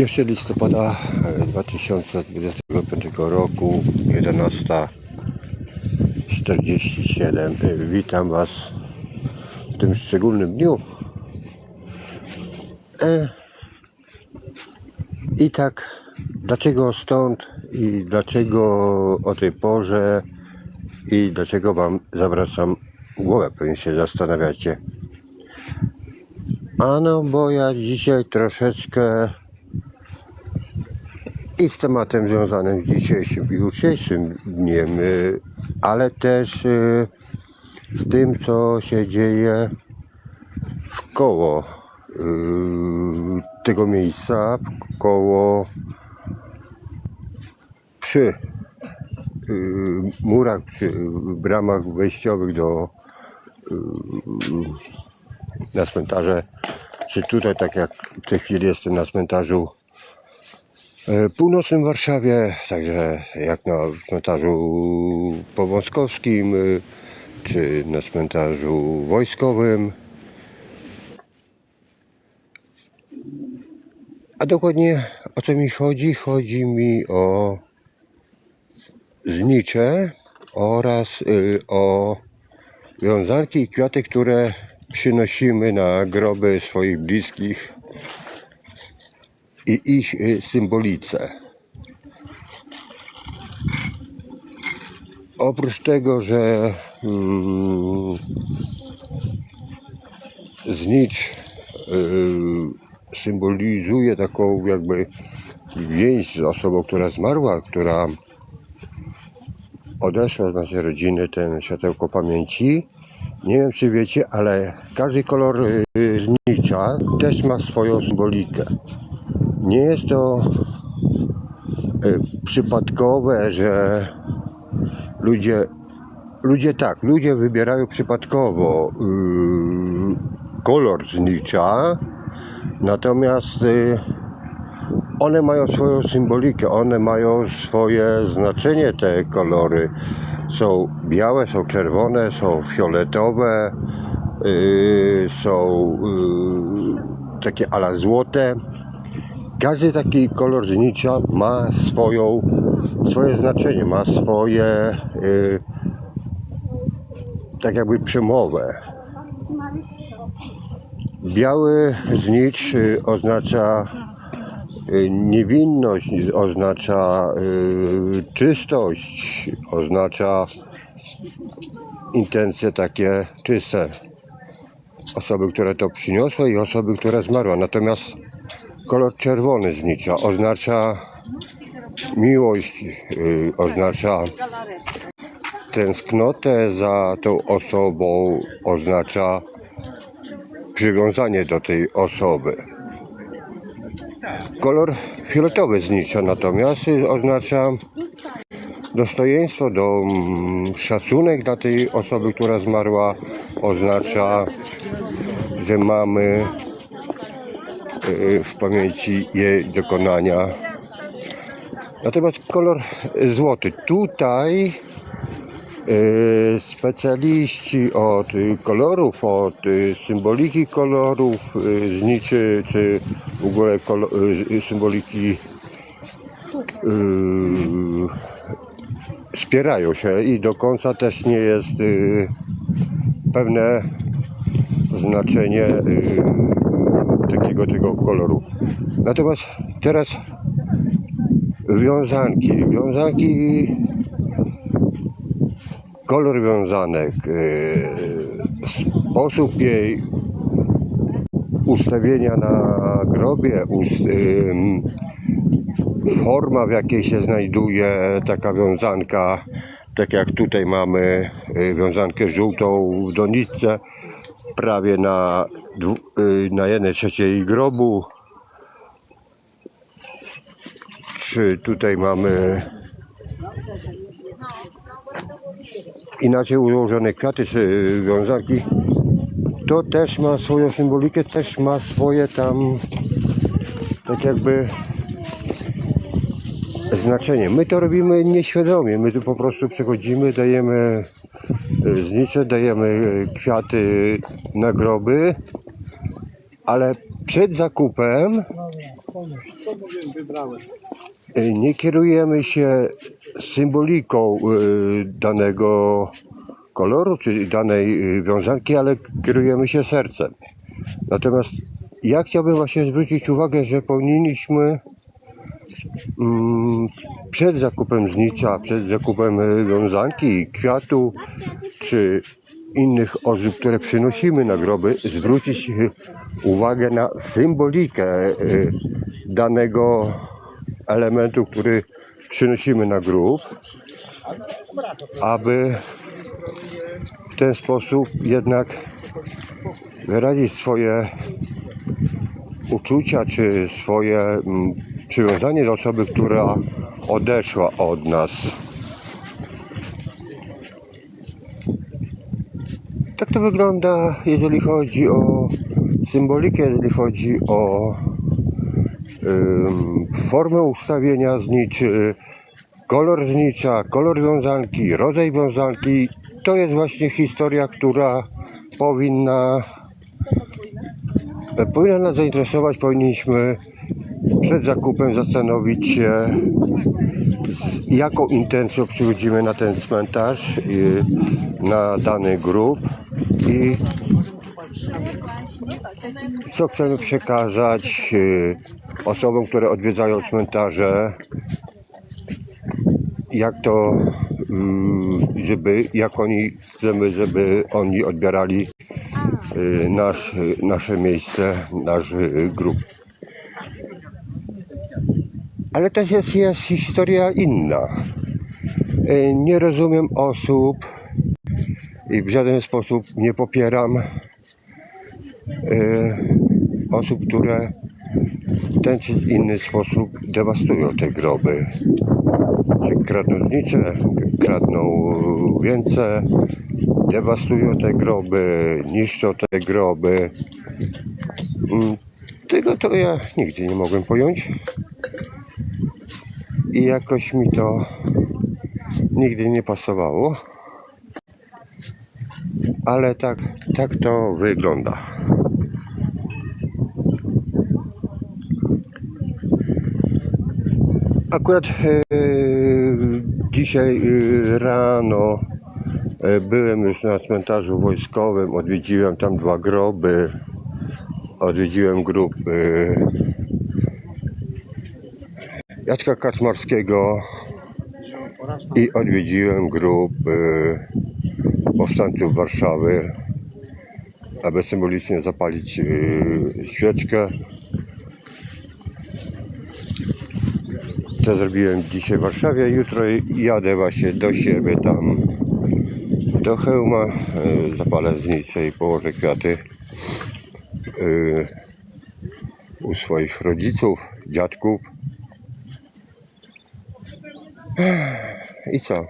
1 listopada e, 2025 roku 11.47 e, Witam Was w tym szczególnym dniu. E, I tak dlaczego stąd i dlaczego o tej porze i dlaczego Wam zawracam głowę pewnie się zastanawiacie? Ano bo ja dzisiaj troszeczkę i z tematem związanym z dzisiejszym i jutrzejszym dniem, y, ale też y, z tym, co się dzieje wkoło y, tego miejsca, wkoło przy y, murach, przy bramach wejściowych do na cmentarze, czy tutaj, tak jak w tej chwili jestem na cmentarzu e, północnym Warszawie, także jak na cmentarzu powązkowskim, y, czy na cmentarzu wojskowym. A dokładnie o co mi chodzi? Chodzi mi o znicze oraz y, o wiązanki i kwiaty, które przynosimy na groby swoich bliskich i ich y, symbolice. Oprócz tego, że mm, znicz y, symbolizuje taką jakby więź z osobą, która zmarła, która odeszła z naszej rodziny, ten światełko pamięci. Nie wiem, czy wiecie, ale każdy kolor y, znicza też ma swoją symbolikę. Nie jest to y, przypadkowe, że ludzie, ludzie tak, ludzie wybierają przypadkowo y, kolor znicza, natomiast one mają swoją symbolikę, one mają swoje znaczenie, te kolory. Są białe, są czerwone, są fioletowe, yy, są yy, takie ala złote. Każdy taki kolor znicza ma swoją, swoje znaczenie, ma swoje yy, tak jakby przemowę. Biały znicz yy, oznacza Niewinność oznacza y, czystość, oznacza intencje takie czyste. Osoby, które to przyniosły i osoby, które zmarła. Natomiast kolor czerwony znicza oznacza miłość, y, oznacza tęsknotę za tą osobą, oznacza przywiązanie do tej osoby. Kolor fioletowy znicza natomiast y, oznacza dostojeństwo, do mm, szacunek dla tej osoby, która zmarła, oznacza, że mamy y, w pamięci jej dokonania. Natomiast kolor złoty. Tutaj y, specjaliści od kolorów, od symboliki kolorów, y, zniczy, czy w ogóle y, symboliki spierają się i do końca też nie jest pewne znaczenie takiego tego koloru. Natomiast teraz wiązanki. Wiązanki kolor wiązanek, y, sposób jej ustawienia na grobie, ym, forma w jakiej się znajduje taka wiązanka, tak jak tutaj mamy y, wiązankę żółtą w doniczce, prawie na, y, na jednej trzeciej grobu. Czy tutaj mamy inaczej ułożone kwiaty czy wiązanki, to też ma swoją symbolikę, też ma swoje tam tak jakby znaczenie. My to robimy nieświadomie, my tu po prostu przechodzimy, dajemy y, znicze, dajemy y, kwiaty na groby, ale przed zakupem? Y, Nie kierujemy się symboliką y, danego koloru czy danej y, wiązanki, ale kierujemy się sercem. Natomiast ja chciałbym właśnie zwrócić uwagę, że powinniśmy mm, przed zakupem znicza, przed zakupem y, wiązanki, kwiatu czy innych ozdób, które przynosimy na groby, zwrócić uwagę na symbolikę danego elementu, który przynosimy na grób, aby w ten sposób jednak wyrazić swoje uczucia czy swoje mm, przywiązanie do osoby, która odeszła od nas. Tak to wygląda, jeżeli chodzi o symbolikę, jeżeli chodzi o formę ustawienia zniczy, kolor znicza, kolor wiązanki, rodzaj wiązanki. To jest właśnie historia, która powinna, powinna nas zainteresować. Powinniśmy przed zakupem zastanowić się, z jaką intencją przychodzimy na ten cmentarz, y, na dany grób i co chcemy przekazać y, osobom, które odwiedzają cmentarze, jak to, y, żeby, jak oni chcemy, żeby oni odbierali y, nasz, nasze miejsce, nasz y, grób. Ale też jest, jest historia inna. Y, Nie rozumiem osób i w żaden sposób nie popieram osób, które ten czy inny sposób dewastują te groby. Czy kradną znicze, kradną więce, dewastują te groby, niszczą te groby. Mm, Tego to ja nigdy nie mogłem pojąć. I jakoś mi to nigdy nie pasowało. Ale tak, tak to wygląda. Akurat e, dzisiaj e, rano e, byłem już na cmentarzu wojskowym, odwiedziłem tam dwa groby, odwiedziłem grób Jacka Kaczmarskiego i odwiedziłem grób powstańców Warszawy, aby symbolicznie zapalić świeczkę. To zrobiłem dzisiaj w Warszawie. Jutro jadę właśnie do siebie tam do hełma. e, Zapalę znicę i położę kwiaty e, u swoich rodziców, dziadków. I co?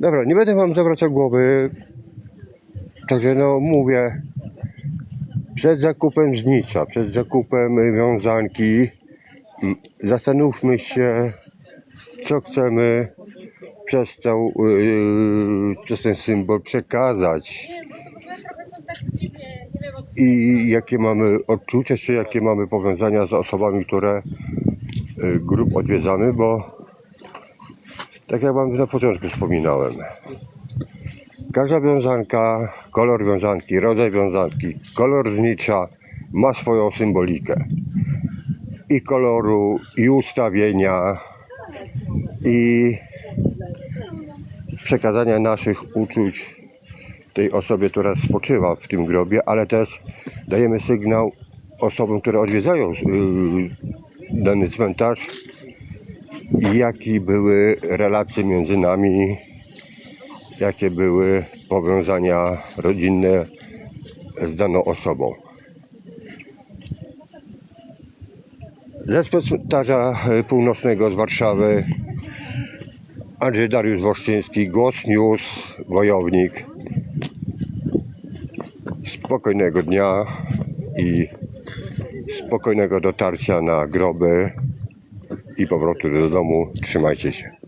Dobra, nie będę wam zawracał głowy. Także no mówię, przed zakupem znicza, przed zakupem wiązanki, zastanówmy się, co chcemy przez, tą, yy, przez ten symbol przekazać. I jakie mamy odczucia, czy jakie mamy powiązania z osobami, które y, grup odwiedzamy, bo tak jak wam na początku wspominałem, każda wiązanka, kolor wiązanki, rodzaj wiązanki, kolor znicza ma swoją symbolikę i koloru, i ustawienia, i przekazania naszych uczuć tej osobie, która spoczywa w tym grobie, ale też dajemy sygnał osobom, które odwiedzają yy, dany cmentarz, jakie były relacje między nami, jakie były powiązania rodzinne z daną osobą. Ze cmentarza y, północnego z Warszawy Andrzej Dariusz Woszczyński, Głos News, Wojownik. Spokojnego dnia i spokojnego dotarcia na groby i powrotu do domu. Trzymajcie się.